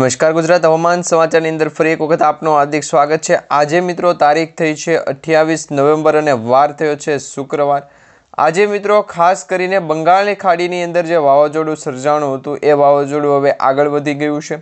નમસ્કાર ગુજરાત હવામાન સમાચારની અંદર ફરી એક વખત આપનું હાર્દિક સ્વાગત છે. આજે મિત્રો તારીખ થઈ છે અઠ્યાવીસ નવેમ્બર અને વાર થયો છે શુક્રવાર. આજે મિત્રો ખાસ કરીને બંગાળની ખાડીની અંદર જે વાવાઝોડું સર્જાણું હતું એ વાવાઝોડું હવે આગળ વધી ગયું છે.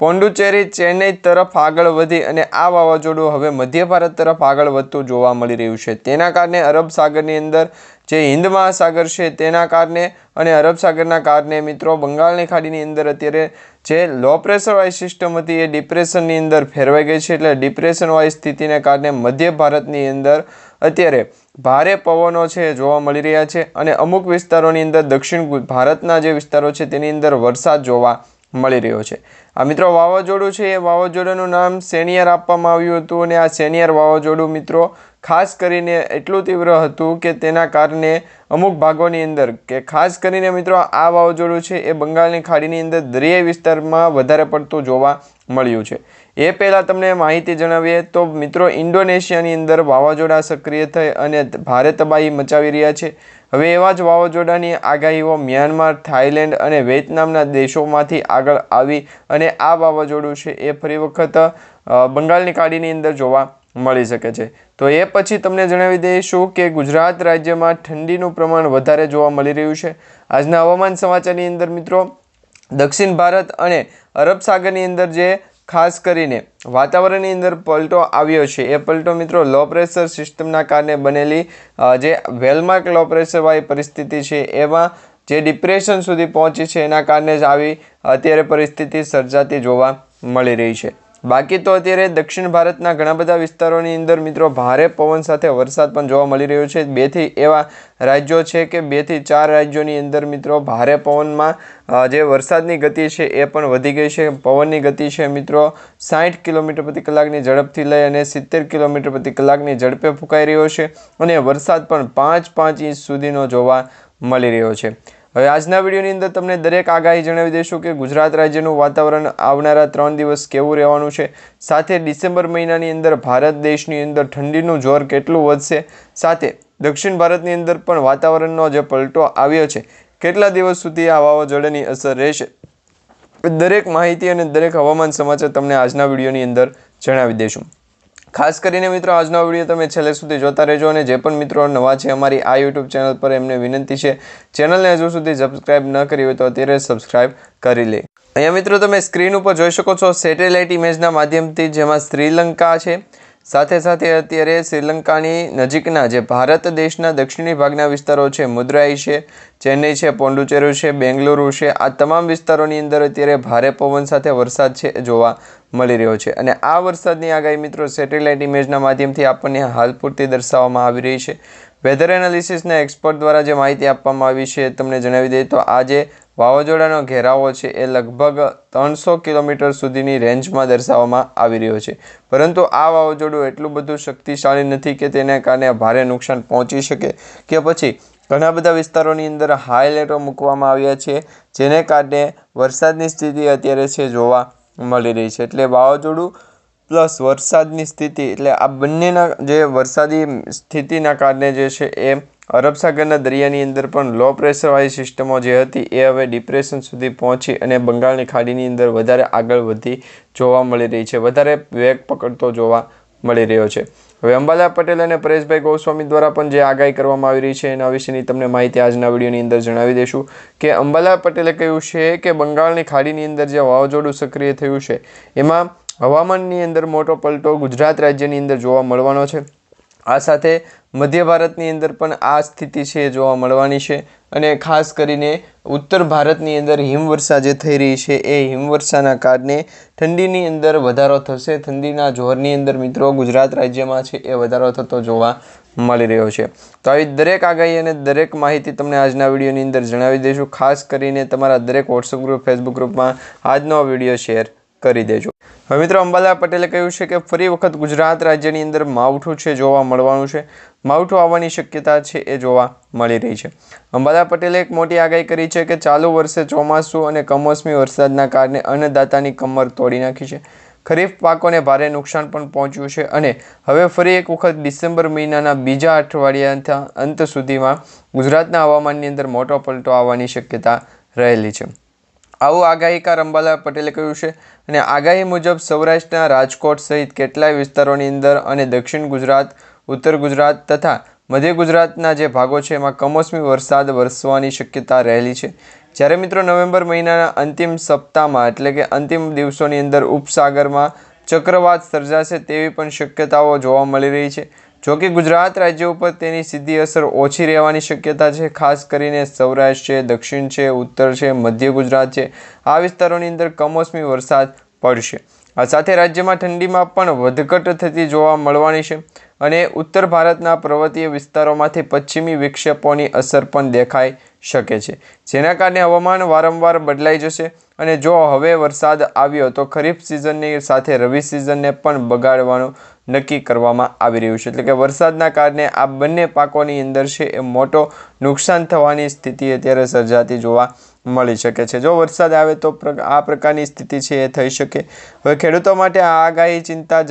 પોંડુચેરી ચેન્નઈ તરફ આગળ વધી અને આ વાવાઝોડું હવે મધ્ય ભારત તરફ આગળ વધતું જોવા મળી રહ્યું છે. તેના કારણે અરબ સાગરની અંદર જે હિન્દ મહાસાગર છે તેના કારણે અને અરબ સાગરના કારણે મિત્રો બંગાળની ખાડીની અંદર અત્યારે જે લો પ્રેશર વાઇઝ સિસ્ટમ હતી એ ડિપ્રેશનની અંદર ફેરવાઈ ગઈ છે. એટલે ડિપ્રેશન વાઇઝ સ્થિતિને કારણે મધ્ય ભારતની અંદર અત્યારે ભારે પવનો છે જોવા મળી રહ્યા છે અને અમુક વિસ્તારોની અંદર દક્ષિણ ભારતના જે વિસ્તારો છે તેની અંદર વરસાદ જોવા મળી રહ્યો છે. આ મિત્રો વાવાઝોડું છે, એ વાવાઝોડાનું નામ સેનિયર આપવામાં આવ્યું હતું અને આ સેનિયર વાવાઝોડું મિત્રો ખાસ કરીને એટલું તીવ્ર હતું કે તેના કારણે અમુક ભાગોની અંદર કે ખાસ કરીને મિત્રો આ વાવાઝોડું છે, એ બંગાળની ખાડીની અંદર દરિયાઈ વિસ્તારમાં વધારે પડતું જોવા મળ્યું છે. એ પહેલાં તમને માહિતી જણાવીએ તો મિત્રો ઇન્ડોનેશિયાની અંદર વાવાઝોડા સક્રિય થઈ અને ભારે તબાહી મચાવી રહ્યા છે. હવે એવા જ વાવાઝોડાની આગાહીઓ મ્યાનમાર, થાઇલેન્ડ અને વિયેતનામના દેશોમાંથી આગળ આવી અને આ વાવાઝોડું છે એ ફરી વખત બંગાળની ખાડીની અંદર જોવા મળી શકે છે. તો એ પછી તમને જણાવી દઈશું કે ગુજરાત રાજ્યમાં ઠંડીનું પ્રમાણ વધારે જોવા મળી રહ્યું છે. આજના હવામાન સમાચારની અંદર મિત્રો દક્ષિણ ભારત અને અરબ સાગરની અંદર જે ખાસ કરીને વાતાવરણની અંદર પલટો આવ્યો છે. એ પલટો મિત્રો લો પ્રેશર સિસ્ટમના કારણે બનેલી જે વેલમાર્ક લો પ્રેશરવાળી પરિસ્થિતિ છે, એમાં જે ડિપ્રેશન સુધી પહોંચી છે, એના કારણે જ આવી અત્યારે પરિસ્થિતિ સર્જાતી જોવા મળી રહી છે. બાકી તો અત્યારે દક્ષિણ ભારતના ઘણા બધા વિસ્તારોની અંદર મિત્રો ભારે પવન સાથે વરસાદ પણ જોવા મળી રહ્યો છે. બેથી એવા રાજ્યો છે કે બેથી ચાર રાજ્યોની અંદર મિત્રો ભારે પવનમાં જે વરસાદની ગતિ છે એ પણ વધી ગઈ છે. પવનની ગતિ છે મિત્રો સાઠ કિલોમીટર પ્રતિ કલાકની ઝડપથી લઈ અને સિત્તેર કિલોમીટર પ્રતિ કલાકની ઝડપે ફૂંકાઈ રહ્યો છે અને વરસાદ પણ પાંચ પાંચ ઇંચ સુધીનો જોવા મળી રહ્યો છે. હવે આજના વિડીયોની અંદર તમને દરેક આગાહી જણાવી દઈશું કે ગુજરાત રાજ્યનું વાતાવરણ આવનારા ત્રણ દિવસ કેવું રહેવાનું છે. સાથે ડિસેમ્બર મહિનાની અંદર ભારત દેશની અંદર ઠંડીનું જોર કેટલું વધશે? સાથે દક્ષિણ ભારતની અંદર પણ વાતાવરણનો જે પલટો આવ્યો છે. કેટલા દિવસ સુધી આ વાવાઝોડાની અસર રહેશે? દરેક માહિતી અને દરેક હવામાન સમાચાર તમને આજના વિડીયોની અંદર જણાવી દઈશું. ખાસ કરીને મિત્રો, આજનો વીડિયો તમે છેલ્લે સુધી જોતા રહેજો અને જે પણ મિત્રો નવા છે અમારી આ યુટ્યુબ ચેનલ પર એમને વિનંતી છે ચેનલને હજુ સુધી સબસ્ક્રાઇબ ન કરી હોય તો અત્યારે સબસ્ક્રાઇબ કરી લે. અહીંયા મિત્રો, તમે સ્ક્રીન ઉપર જોઈ શકો છો સેટેલાઇટ ઇમેજના માધ્યમથી, જેમાં શ્રીલંકા છે. સાથે સાથે અત્યારે શ્રીલંકાની નજીકના જે ભારત દેશના દક્ષિણી ભાગના વિસ્તારો છે, મુદ્રાઈ છે, ચેન્નઈ છે પોંડુચેરી છે, બેંગલુરુ છે, આ તમામ વિસ્તારોની અંદર અત્યારે ભારે પવન સાથે વરસાદ છે જોવા મળી રહ્યો છે. અને આ વરસાદની આગાહી મિત્રો સેટેલાઇટ ઇમેજના માધ્યમથી આપણને હાલ પૂરતી દર્શાવવામાં આવી રહી છે. વેધર એનાલિસિસના એક્સપર્ટ દ્વારા જે માહિતી આપવામાં આવી છે તમને જણાવી દઈએ તો આ જે વાવાઝોડાનો ઘેરાવો છે એ લગભગ ત્રણસો કિલોમીટર સુધીની રેન્જમાં દર્શાવવામાં આવી રહ્યો છે. પરંતુ આ વાવાઝોડું એટલું બધું શક્તિશાળી નથી કે તેને કારણે ભારે નુકસાન પહોંચી શકે કે પછી ઘણા બધા વિસ્તારોની અંદર હાઈ એલર્ટો મૂકવામાં આવ્યા છે, જેને કારણે વરસાદની સ્થિતિ અત્યારે છે જોવા મળી રહી છે. એટલે વાવાઝોડું પ્લસ વરસાદની સ્થિતિ, એટલે આ બંનેના જે વરસાદી સ્થિતિના કારણે જે છે એ અરબ સાગરના દરિયાની અંદર પણ લો પ્રેશરવાળી સિસ્ટમો જે હતી એ હવે ડિપ્રેશન સુધી પહોંચી અને બંગાળની ખાડીની અંદર વધારે આગળ વધી જોવા મળી રહી છે. વધારે વેગ પકડતો જોવા મળી રહ્યો છે. હવે અંબાલા પટેલ અને પરેશભાઈ ગોસ્વામી દ્વારા પણ જે આગાહી કરવામાં આવી રહી છે એના વિશેની તમને માહિતી આજના વિડીયોની અંદર જણાવી દઈશું કે અંબાલા પટેલે કહ્યું છે કે બંગાળની ખાડીની અંદર જે વાવાઝોડું સક્રિય થયું છે, એમાં હવામાનની અંદર મોટો પલટો ગુજરાત રાજ્યની અંદર જોવા મળવાનો છે. આ સાથે મધ્ય ભારતની અંદર પણ આ સ્થિતિ છે એ જોવા મળવાની છે. અને ખાસ કરીને ઉત્તર ભારતની અંદર હિમવર્ષા જે થઈ રહી છે એ હિમવર્ષાના કારણે ઠંડીની અંદર વધારો થશે. ઠંડીના જોરની અંદર મિત્રો ગુજરાત રાજ્યમાં છે એ વધારો થતો જોવા મળી રહ્યો છે. તો આવી દરેક આગાહી અને દરેક માહિતી તમને આજના વિડીયોની અંદર જણાવી દઈશું. ખાસ કરીને તમારા દરેક વોટ્સઅપ ગ્રુપ ફેસબુક ગ્રુપમાં આજનો વીડિયો શેર કરી દેજો. હવે મિત્રો અંબાલા પટેલે કહ્યું છે કે ફરી વખત ગુજરાત રાજ્યની અંદર માવઠું છે, જોવા મળવાનું છે. માવઠું આવવાની શક્યતા છે, એ જોવા મળી રહી છે. અંબાલા પટેલે એક મોટી આગાહી કરી છે કે ચાલુ વર્ષે ચોમાસું અને કમોસમી વરસાદના કારણે અન્નદાતાની કમર તોડી નાખી છે. ખરીફ પાકોને ભારે નુકસાન પણ પહોંચ્યું છે અને હવે ફરી એક વખત ડિસેમ્બર મહિનાના બીજા અઠવાડિયાના અંત સુધીમાં ગુજરાતના હવામાનની અંદર મોટો પલટો આવવાની શક્યતા રહેલી છે. આવું આગાહીકાર અંબાલાલ પટેલે કહ્યું છે અને આગાહી મુજબ સૌરાષ્ટ્રના રાજકોટ સહિત કેટલાય વિસ્તારોની અંદર અને દક્ષિણ ગુજરાત, ઉત્તર ગુજરાત તથા મધ્ય ગુજરાતના જે ભાગો છે એમાં કમોસમી વરસાદ વરસવાની શક્યતા રહેલી છે. જ્યારે મિત્રો નવેમ્બર મહિનાના અંતિમ સપ્તાહમાં એટલે કે અંતિમ દિવસોની અંદર ઉપસાગરમાં ચક્રવાત સર્જાશે તેવી પણ શક્યતાઓ જોવા મળી રહી છે. જો કે ગુજરાત રાજ્ય ઉપર તેની સીધી અસર ઓછી રહેવાની શક્યતા છે, ખાસ કરીને સૌરાષ્ટ્ર છે, દક્ષિણ છે, ઉત્તર છે, મધ્ય ગુજરાત છે. આ વિસ્તારોની અંદર કમોસમી વરસાદ પડશે. આ સાથે રાજ્યમાં ઠંડીમાં પણ વધઘટ થતી જોવા મળવાની છે અને ઉત્તર ભારતના પર્વતીય વિસ્તારોમાંથી પશ્ચિમી વિક્ષેપોની અસર પણ દેખાઈ શકે છે. જેના કારણે હવામાન વારંવાર બદલાઈ જશે અને જો હવે વરસાદ આવ્યો તો ખરીફ સિઝનની સાથે રવિ સિઝનને પણ બગાડવાનું નક્કી કરવામાં આવી રહ્યું છે. એટલે કે વરસાદના કારણે આ બંને પાકોની અંદર છે એ મોટો નુકસાન થવાની સ્થિતિ અત્યારે સર્જાતી જોવા મળી શકે છે. જો વરસાદ આવે તો આ પ્રકારની સ્થિતિ છે એ થઈ શકે. હવે ખેડૂતો માટે આ આગાહી ચિંતા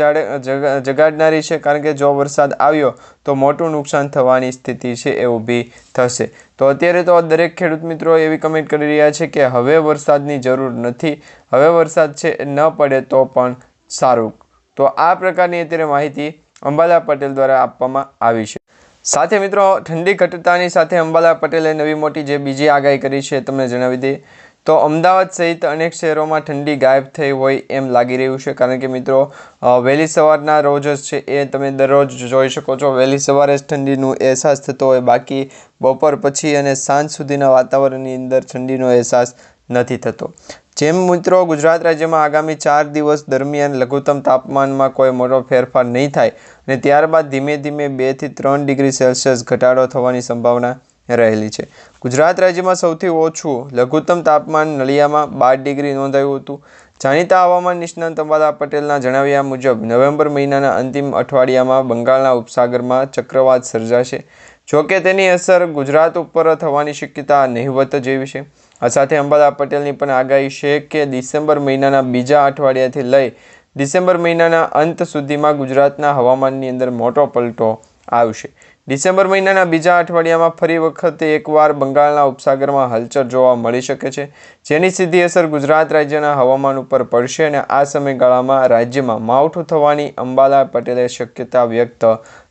જગાડનારી છે. કારણ કે જો વરસાદ આવ્યો તો મોટું નુકસાન થવાની સ્થિતિ છે એ ઊભી થશે. તો અત્યારે તો દરેક ખેડૂત મિત્રો એવી કમેન્ટ કરી રહ્યા છે કે હવે વરસાદની જરૂર નથી. હવે વરસાદ છે ન પડે તો પણ સારું. તો આ પ્રકારની અત્યારે માહિતી અંબાલા પટેલ દ્વારા આપવામાં આવી છે. સાથે મિત્રો, ઠંડી ઘટતાની સાથે અંબાલા પટેલે નવી મોટી જે બીજી આગાહી કરી છે, તમને જણાવી દઈએ. તો અમદાવાદ સહિત અનેક શહેરોમાં ઠંડી ગાયબ થઈ હોય એમ લાગી રહ્યું છે, કારણ કે મિત્રો વહેલી સવારના રોજ જ છે એ તમે દરરોજ જોઈ શકો છો. વહેલી સવારે જ ઠંડીનો અહેસાસ થતો હોય, બાકી બપોર પછી અને સાંજ સુધીના વાતાવરણની અંદર ઠંડીનો અહેસાસ નથી થતો. જેમ મિત્રો, ગુજરાત રાજ્યમાં આગામી ચાર દિવસ દરમિયાન લઘુત્તમ તાપમાનમાં કોઈ મોટો ફેરફાર નહીં થાય અને ત્યારબાદ ધીમે ધીમે બેથી ત્રણ ડિગ્રી સેલ્સિયસ ઘટાડો થવાની સંભાવના રહેલી છે. ગુજરાત રાજ્યમાં સૌથી ઓછું લઘુત્તમ તાપમાન નલિયામાં બાર ડિગ્રી નોંધાયું હતું. જાણીતા હવામાન નિષ્ણાંત અંબાદા પટેલના જણાવ્યા મુજબ, નવેમ્બર મહિનાના અંતિમ અઠવાડિયામાં બંગાળના ઉપસાગરમાં ચક્રવાત સર્જાશે. જોકે તેની અસર ગુજરાત ઉપર થવાની શક્યતા નહિવત જેવી છે. આ સાથે અંબાલા પટેલની પણ આગાહી છે કે ડિસેમ્બર મહિનાના બીજા અઠવાડિયાથી લઈ ડિસેમ્બર મહિનાના અંત સુધીમાં ગુજરાતના હવામાનની અંદર મોટો પલટો આવશે. ડિસેમ્બર મહિનાના બીજા અઠવાડિયામાં ફરી વખતે એકવાર બંગાળના ઉપસાગરમાં હલચલ જોવા મળી શકે છે, જેની સીધી અસર ગુજરાત રાજ્યના હવામાન ઉપર પડશે અને આ સમયગાળામાં રાજ્યમાં માવઠું થવાની અંબાલા પટેલે શક્યતા વ્યક્ત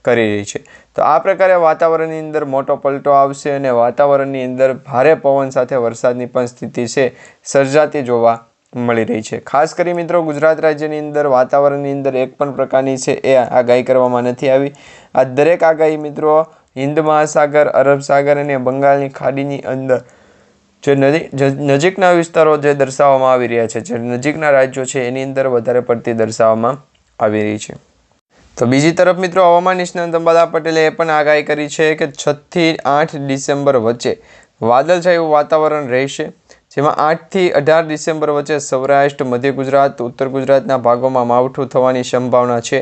કરી રહી છે. તો આ પ્રકારે વાતાવરણની અંદર મોટો પલટો આવશે અને વાતાવરણની અંદર ભારે પવન સાથે વરસાદની પણ સ્થિતિ છે, સર્જાતી જોવા મળી રહી છે. ખાસ કરી મિત્રો, ગુજરાત રાજ્યની અંદર, વાતાવરણની અંદર એક પણ પ્રકારની છે એ આગાહી કરવામાં નથી આવી. આ દરેક આગાહી મિત્રો હિન્દ મહાસાગર, અરબ સાગર અને બંગાળની ખાડીની અંદર જે નજીકના વિસ્તારો જે દર્શાવવામાં આવી રહ્યા છે, જે નજીકના રાજ્યો છે, એની અંદર વધારે પડતી દર્શાવવામાં આવી રહી છે. તો બીજી તરફ મિત્રો, હવામાન નિષ્ણાંત અંબાલા પટેલે એ પણ આગાહી કરી છે કે છથી આઠ ડિસેમ્બર વચ્ચે વાદળછાયું વાતાવરણ રહેશે. જેમાં આઠથી અઢાર ડિસેમ્બર વચ્ચે સૌરાષ્ટ્ર, મધ્ય ગુજરાત, ઉત્તર ગુજરાતના ભાગોમાં માવઠું થવાની સંભાવના છે.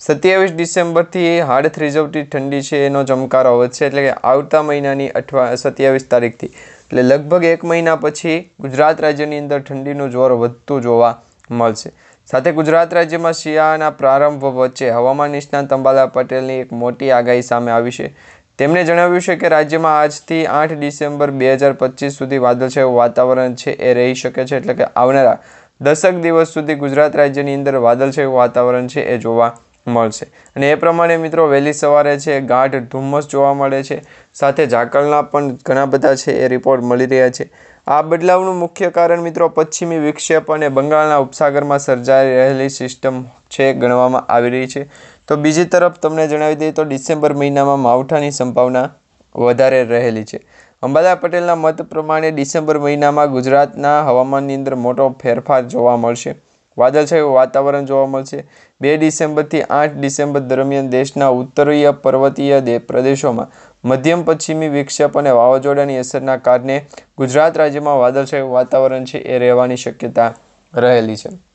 સત્યાવીસ ડિસેમ્બરથી હાડ થ્રીજવતી ઠંડી છે, એનો ચમકારો વધશે એટલે કે આવતા મહિનાની અઠવા, સત્યાવીસ તારીખથી. એટલે લગભગ એક મહિના પછી ગુજરાત રાજ્યની અંદર ઠંડીનું જોર વધતું જોવા મળશે. સાથે ગુજરાત રાજ્યમાં શિયાળાના પ્રારંભ વચ્ચે હવામાન નિષ્ણાંત અંબાલા પટેલની એક મોટી આગાહી સામે આવી છે. તેમણે જણાવ્યું છે કે રાજ્યમાં આજથી આઠ ડિસેમ્બર બે હજાર પચીસ સુધી વાદળછાયું વાતાવરણ છે, એ રહી શકે છે, એટલે કે આવનારા દસક દિવસ સુધી ગુજરાત રાજ્યની અંદર વાદળછાયું વાતાવરણ છે, એ જોવા મળશે. અને એ પ્રમાણે મિત્રો વહેલી સવારે છે, ગાઢ ધુમ્મસ જોવા મળે છે, સાથે ઝાકળના પણ ઘણા બધા છે, એ રિપોર્ટ મળી રહ્યા છે. આ બદલાવનું મુખ્ય કારણ મિત્રો પશ્ચિમી વિક્ષેપ અને બંગાળના ઉપસાગરમાં સર્જાઈ રહેલી સિસ્ટમ છે, ગણવામાં આવી રહી છે. તો બીજી તરફ તમને જણાવી દઈએ તો ડિસેમ્બર મહિનામાં માવઠાની સંભાવના વધારે રહેલી છે. અંબાલા પટેલના મત પ્રમાણે ડિસેમ્બર મહિનામાં ગુજરાતના હવામાનની અંદર મોટો ફેરફાર જોવા મળશે. વાદળછાયું વાતાવરણ જોવા મળશે. બે ડિસેમ્બરથી આઠ ડિસેમ્બર દરમિયાન દેશના ઉત્તરીય પર્વતીય પ્રદેશોમાં મધ્યમ પશ્ચિમી વિક્ષેપ અને વાવાઝોડાની અસરના કારણે ગુજરાત રાજ્યમાં વાદળછાયું વાતાવરણ છે એ રહેવાની શક્યતા રહેલી છે.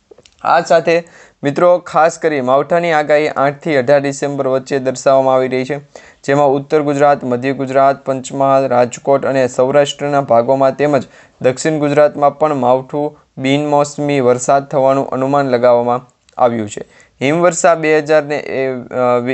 આ સાથે મિત્રો ખાસ કરી માવઠાની આગાહી આઠથી અઢાર ડિસેમ્બર વચ્ચે દર્શાવવામાં આવી રહી છે, જેમાં ઉત્તર ગુજરાત, મધ્ય ગુજરાત, પંચમહાલ, રાજકોટ અને સૌરાષ્ટ્રના ભાગોમાં તેમજ દક્ષિણ ગુજરાતમાં પણ માવઠું બિનમોસમી વરસાદ થવાનું અનુમાન લગાવવામાં આવ્યું છે. હિમવર્ષા બે હજાર ને, એ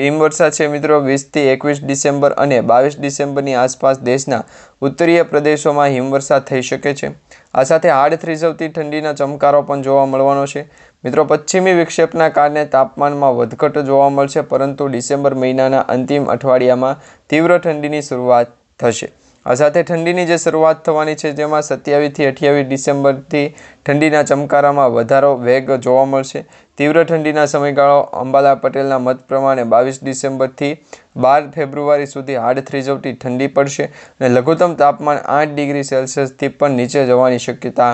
હિમવર્ષા છે મિત્રો વીસથી એકવીસ ડિસેમ્બર અને બાવીસ ડિસેમ્બરની આસપાસ દેશના ઉત્તરીય પ્રદેશોમાં હિમવર્ષા થઈ શકે છે. આ સાથે હાડ થ્રીજવતી ઠંડીના ચમકારો પણ જોવા મળવાનો છે. મિત્રો પશ્ચિમી વિક્ષેપના કારણે તાપમાનમાં વધઘટ જોવા મળશે, પરંતુ ડિસેમ્બર મહિનાના અંતિમ અઠવાડિયામાં તીવ્ર ઠંડીની શરૂઆત થશે. આ સાથે ઠંડીની જે શરૂઆત થવાની છે, જેમાં સત્યાવીસથી અઠ્યાવીસ ડિસેમ્બરથી ઠંડીના ચમકારામાં વધારો વેગ જોવા મળશે. તીવ્ર ઠંડીના સમયગાળો અંબાલા પટેલના મત પ્રમાણે બાવીસ ડિસેમ્બરથી બાર ફેબ્રુઆરી સુધી હાડ થ્રીજવટી ઠંડી પડશે અને લઘુત્તમ તાપમાન આઠ ડિગ્રી સેલ્સિયસથી પણ નીચે જવાની શક્યતા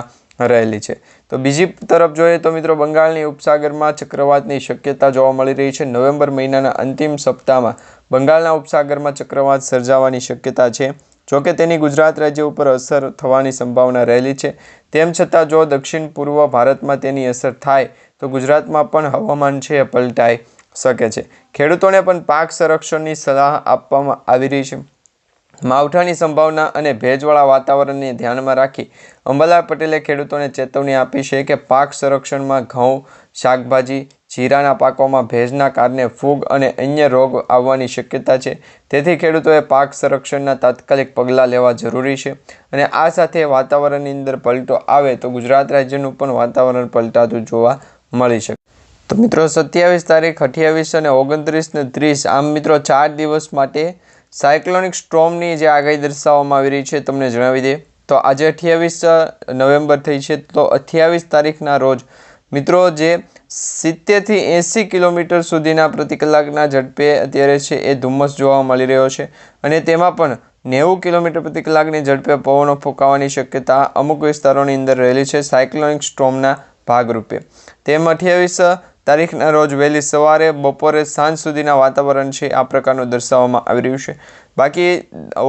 રહેલી છે. તો બીજી તરફ જોઈએ તો મિત્રો, બંગાળની ઉપસાગરમાં ચક્રવાતની શક્યતા જોવા મળી રહી છે. નવેમ્બર મહિનાના અંતિમ સપ્તાહમાં બંગાળના ઉપસાગરમાં ચક્રવાત સર્જાવાની શક્યતા છે. જોકે તેની ગુજરાત રાજ્ય ઉપર અસર થવાની સંભાવના રહેલી છે. તેમ છતાં જો દક્ષિણ પૂર્વ ભારતમાં તેની અસર થાય, તો ગુજરાતમાં પણ હવામાન છે એ પલટાઈ શકે છે. ખેડૂતોને પણ પાક સંરક્ષણની સલાહ આપવામાં આવી રહી છે. માવઠાની સંભાવના અને ભેજવાળા વાતાવરણને ધ્યાનમાં રાખી અંબાલાલ પટેલે ખેડૂતોને ચેતવણી આપી છે કે પાક સંરક્ષણમાં ઘઉં, શાકભાજી જીરાના પાકોમાં ભેજના કારણે ફૂગ અને અન્ય રોગ આવવાની શક્યતા છે. તેથી ખેડૂતોએ પાક સંરક્ષણના તાત્કાલિક પગલાં લેવા જરૂરી છે અને આ સાથે વાતાવરણની અંદર પલટો આવે તો ગુજરાત રાજ્યનું પણ વાતાવરણ પલટાતું જોવા મળી શકે. તો મિત્રો, સત્યાવીસ તારીખ, અઠ્યાવીસ અને ઓગણત્રીસ ને ત્રીસ, આમ મિત્રો, ચાર દિવસ માટે સાયક્લોનિક સ્ટ્રોમની જે આગાહી દર્શાવવામાં આવી રહી છે તમને જણાવી દઈએ. તો આજે અઠ્યાવીસ નવેમ્બર થઈ છે તો અઠ્યાવીસ તારીખના રોજ મિત્રો, જે સિત્તેરથી એંસી કિલોમીટર સુધીના પ્રતિ કલાકના ઝડપે અત્યારે છે એ ધુમ્મસ જોવા મળી રહ્યો છે અને તેમાં પણ નેવું કિલોમીટર પ્રતિ કલાકની ઝડપે પવનો ફૂંકાવાની શક્યતા અમુક વિસ્તારોની અંદર રહેલી છે સાયક્લોનિક સ્ટ્રોમના ભાગરૂપે. તેમ અઠ્યાવીસ તારીખના રોજ વહેલી સવારે બપોરે સાંજ સુધીના વાતાવરણ છે આ પ્રકારનું દર્શાવવામાં આવી રહ્યું છે. બાકી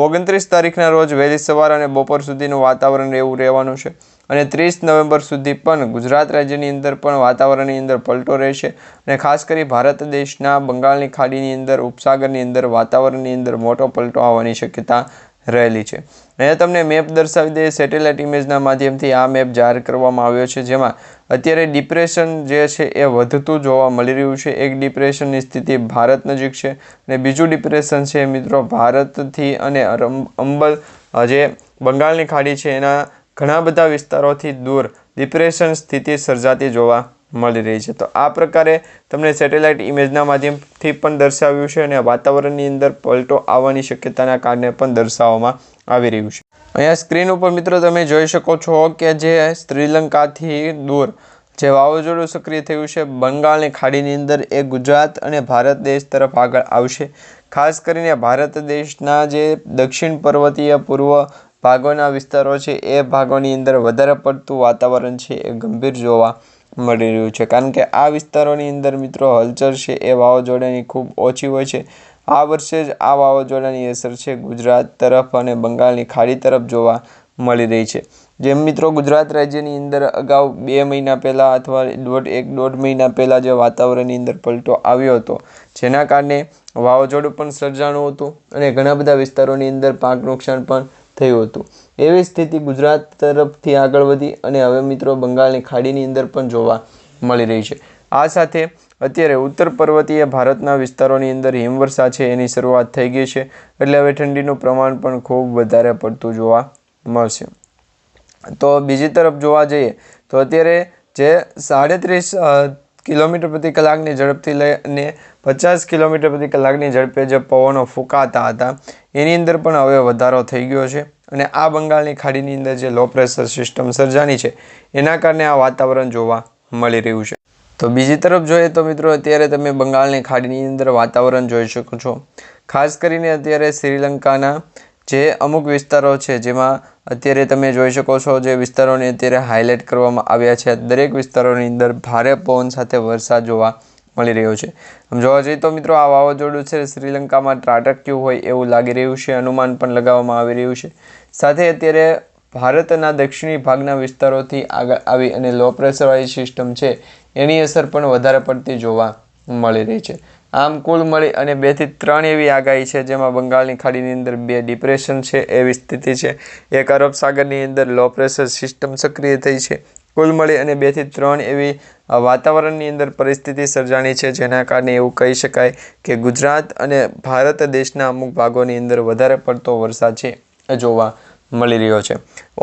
ઓગણત્રીસ તારીખના રોજ વહેલી સવાર અને બપોર સુધીનું વાતાવરણ એવું રહેવાનું છે. અને ત્રીસ નવેમ્બર સુધી પણ ગુજરાત રાજ્યની અંદર પણ વાતાવરણની અંદર પલટો રહેશે અને ખાસ કરી ભારત દેશના બંગાળની ખાડીની અંદર, ઉપસાગરની અંદર, વાતાવરણની અંદર મોટો પલટો આવવાની શક્યતા રહેલી છે. અહીંયા તમને મેપ દર્શાવી દઈએ, સેટેલાઇટ ઇમેજના માધ્યમથી આ મેપ જાહેર કરવામાં આવ્યો છે, જેમાં અત્યારે ડિપ્રેશન જે છે એ વધતું જોવા મળી રહ્યું છે. એક ડિપ્રેશનની સ્થિતિ ભારત નજીક છે અને બીજું ડિપ્રેશન છે, મિત્રો, ભારતથી અને અંબલ જે બંગાળની ખાડી છે, એના ઘણા બધા વિસ્તારોથી દૂર ડિપ્રેશન સ્થિતિ સર્જાતી જોવા મળી રહી છે. તો આ પ્રકારે તમને સેટેલાઇટ ઇમેજના માધ્યમથી પણ દર્શાવ્યું છે અને વાતાવરણની અંદર પલટો આવવાની શક્યતાના કારણે પણ દર્શાવવામાં આવી રહ્યું છે. અહીંયા સ્ક્રીન ઉપર મિત્રો તમે જોઈ શકો છો કે જે શ્રીલંકાથી દૂર જે વાવાઝોડું સક્રિય થયું છે, બંગાળની ખાડીની અંદર એ ગુજરાત અને ભારત દેશ તરફ આગળ આવશે. ખાસ કરીને ભારત દેશના જે દક્ષિણ પર્વતીય પૂર્વ ભાગોના વિસ્તારો છે, એ ભાગોની અંદર વધારે પડતું વાતાવરણ છે, એ ગંભીર જોવા મળી રહ્યું છે. કારણ કે આ વિસ્તારોની અંદર મિત્રો હલચલ છે, એ વાવાઝોડાની ખૂબ ઓછી હોય છે. આ વર્ષે જ આ વાવાઝોડાની અસર છે, ગુજરાત તરફ અને બંગાળની ખાડી તરફ જોવા મળી રહી છે. જેમ મિત્રો ગુજરાત રાજ્યની અંદર અગાઉ બે મહિના પહેલાં અથવા દોઢ, એક દોઢ મહિના પહેલાં જે વાતાવરણની અંદર પલટો આવ્યો હતો, જેના કારણે વાવાઝોડું પણ સર્જાણું હતું અને ઘણા બધા વિસ્તારોની અંદર પાક નુકસાન પણ થયું હતું. એવી સ્થિતિ ગુજરાત તરફથી આગળ વધી અને હવે મિત્રો બંગાળની ખાડીની અંદર પણ જોવા મળી રહી છે. આ સાથે અત્યારે ઉત્તર પર્વતીય ભારતના વિસ્તારોની અંદર હિમવર્ષા છે એની શરૂઆત થઈ ગઈ છે. એટલે હવે ઠંડીનું પ્રમાણ પણ ખૂબ વધારે પડતું જોવા મળશે. તો બીજી તરફ જોવા જઈએ તો અત્યારે જે સાડત્રીસ કિલોમીટર પ્રતિ કલાકની ઝડપથી લઈને પચાસ કિલોમીટર પ્રતિ કલાકની ઝડપે જે પવનો ફૂંકાતા હતા, એની અંદર પણ હવે વધારો થઈ ગયો છે. અને આ બંગાળની ખાડીની અંદર જે લો પ્રેશર સિસ્ટમ સર્જાની છે, એના કારણે આ વાતાવરણ જોવા મળી રહ્યું છે. તો બીજી તરફ જોઈએ તો મિત્રો, અત્યારે તમે બંગાળની ખાડીની અંદર વાતાવરણ જોઈ શકો છો. ખાસ કરીને અત્યારે શ્રીલંકાના જે અમુક વિસ્તારો છે જેમાં અત્યારે તમે જોઈ શકો છો જે વિસ્તારોને અત્યારે હાઇલાઇટ કરવામાં આવ્યા છે. દરેક વિસ્તારોની અંદર ભારે પવન સાથે વરસાદ જોવા મળી રહ્યો છે. આમ જોવા જઈએ તો મિત્રો આ વાવાઝોડું છે શ્રીલંકામાં ત્રાટક્યું હોય એવું લાગી રહ્યું છે. અનુમાન પણ લગાવવામાં આવી રહ્યું છે. સાથે અત્યારે ભારતના દક્ષિણી ભાગના વિસ્તારોથી આગળ આવી અને લો પ્રેશરવાળી સિસ્ટમ છે એની અસર પણ વધારે પડતી જોવા મળી રહી છે. આમ કુલ મળી અને બેથી ત્રણ એવી આગાહી છે જેમાં બંગાળની ખાડીની અંદર બે ડિપ્રેશન છે એવી સ્થિતિ છે. એક અરબ સાગરની અંદર લો પ્રેશર સિસ્ટમ સક્રિય થઈ છે. કુલ મળી અને બેથી ત્રણ એવી વાતાવરણની અંદર પરિસ્થિતિ સર્જાણી છે જેના કારણે એવું કહી શકાય કે ગુજરાત અને ભારત દેશના અમુક ભાગોની અંદર વધારે પડતો વરસાદ છે જોવા મળી રહ્યો છે.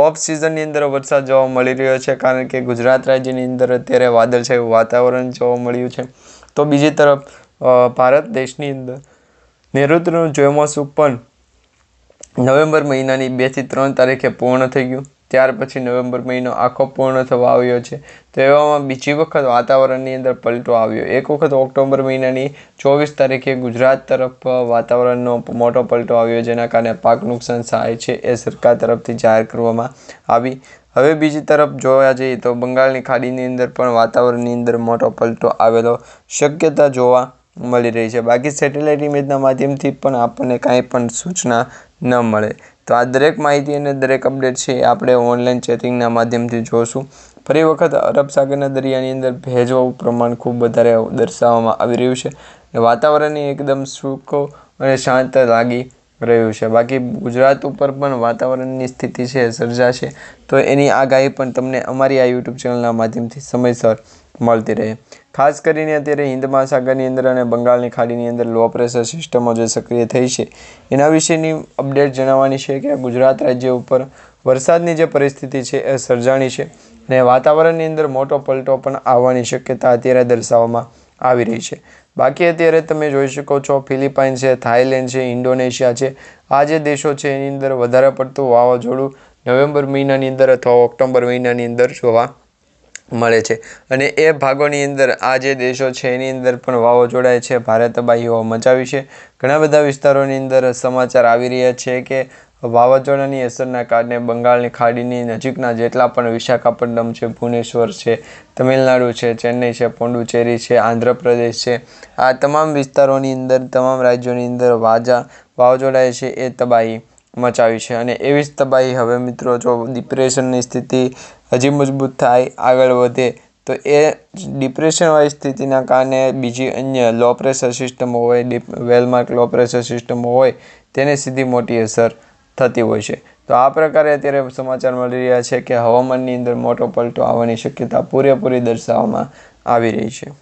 ઓફ સિઝનની અંદર વરસાદ જોવા મળી રહ્યો છે કારણ કે ગુજરાત રાજ્યની અંદર અત્યારે વાદળછાયું વાતાવરણ જોવા મળ્યું છે. તો બીજી તરફ ભારત દેશની અંદર. નૈઋત્યનું ચોમાસું પણ નવેમ્બર મહિનાની બેથી ત્રણ તારીખે પૂર્ણ થઈ ગયું. ત્યાર પછી નવેમ્બર મહિનો આખો પૂર્ણ થવા આવ્યો છે. તો એવામાં બીજી વખત વાતાવરણની અંદર પલટો આવ્યો. એક વખત ઓક્ટોબર મહિનાની ચોવીસ તારીખે ગુજરાત તરફ વાતાવરણનો મોટો પલટો આવ્યો, જેના કારણે પાક નુકસાન સહાય છે એ સરકાર તરફથી જાહેર કરવામાં આવી. હવે બીજી તરફ જોવા જઈએ તો બંગાળની ખાડીની અંદર પણ વાતાવરણની અંદર મોટો પલટો આવેલો. શક્યતા જોવા મળી રહી છે. બાકી સેટેલાઇટ ઇમેજના માધ્યમથી પણ આપણને કાંઈ પણ સૂચના ન મળે. તો આ દરેક માહિતી અને દરેક અપડેટ છે આપણે ઓનલાઈન ચેકિંગના માધ્યમથી જોશું. ફરી વખત અરબ સાગરના દરિયાની અંદર ભેજવાનું પ્રમાણ ખૂબ વધારે દર્શાવવામાં આવી રહ્યું છે અને વાતાવરણની એકદમ સૂકો અને શાંત લાગી રહ્યું છે. બાકી ગુજરાત ઉપર પણ વાતાવરણની સ્થિતિ છે સર્જા સર્જાશે, તો એની આગાહી પણ તમને અમારી આ યુટ્યુબ ચેનલના માધ્યમથી સમયસર મળતી રહે. ખાસ કરીને અત્યારે હિન્દ મહાસાગરની અંદર અને બંગાળની ખાડીની અંદર લો પ્રેશર સિસ્ટમો જે સક્રિય થઈ છે, એના વિશેની અપડેટ જણાવવાની છે કે ગુજરાત રાજ્ય ઉપર વરસાદની જે પરિસ્થિતિ છે એ સર્જાણી છે અને વાતાવરણની અંદર મોટો પલટો પણ આવવાની શક્યતા અત્યારે દર્શાવવામાં આવી રહી છે. બાકી અત્યારે તમે જોઈ શકો છો ફિલિપાઇન છે થાઈલેન્ડ છે, ઇન્ડોનેશિયા છે. આ જે દેશો છે એની અંદર વધારે પડતું વાવાઝોડું નવેમ્બર મહિનાની અંદર અથવા ઓક્ટોબર મહિનાની અંદર જોવા મળે છે. અને એ ભાગોની અંદર આ જે દેશો છે, એની અંદર પણ વાવાઝોડાએ છે. ભારે તબાહીઓ મચાવી છે. ઘણા બધા વિસ્તારોની અંદર સમાચાર આવી રહ્યા છે કે વાવાઝોડાની અસરના કારણે બંગાળની ખાડીની નજીકના જેટલા પણ વિશાખાપટ્ટનમ છે, ભુવનેશ્વર છે, તમિલનાડુ છે, ચેન્નઈ છે પોંડુચેરી છે, આંધ્રપ્રદેશ છે, આ તમામ વિસ્તારોની અંદર, તમામ રાજ્યોની અંદર વાજા વાવાઝોડાએ છે એ તબાહી મચાવી છે. અને એવી જ તબાહી હવે મિત્રો જો ડિપ્રેશનની સ્થિતિ હજી મજબૂત થાય, આગળ વધે, તો એ ડિપ્રેશનવાળી સ્થિતિના કારણે બીજી અન્ય લો પ્રેશર સિસ્ટમો હોય વેલમાર્ક લો પ્રેશર સિસ્ટમો હોય, તેને સીધી મોટી અસર થતી હોય છે. તો આ પ્રકારે અત્યારે સમાચાર મળી રહ્યા છે કે હવામાનની અંદર મોટો પલટો આવવાની શક્યતા પૂરેપૂરી દર્શાવવામાં આવી રહી છે.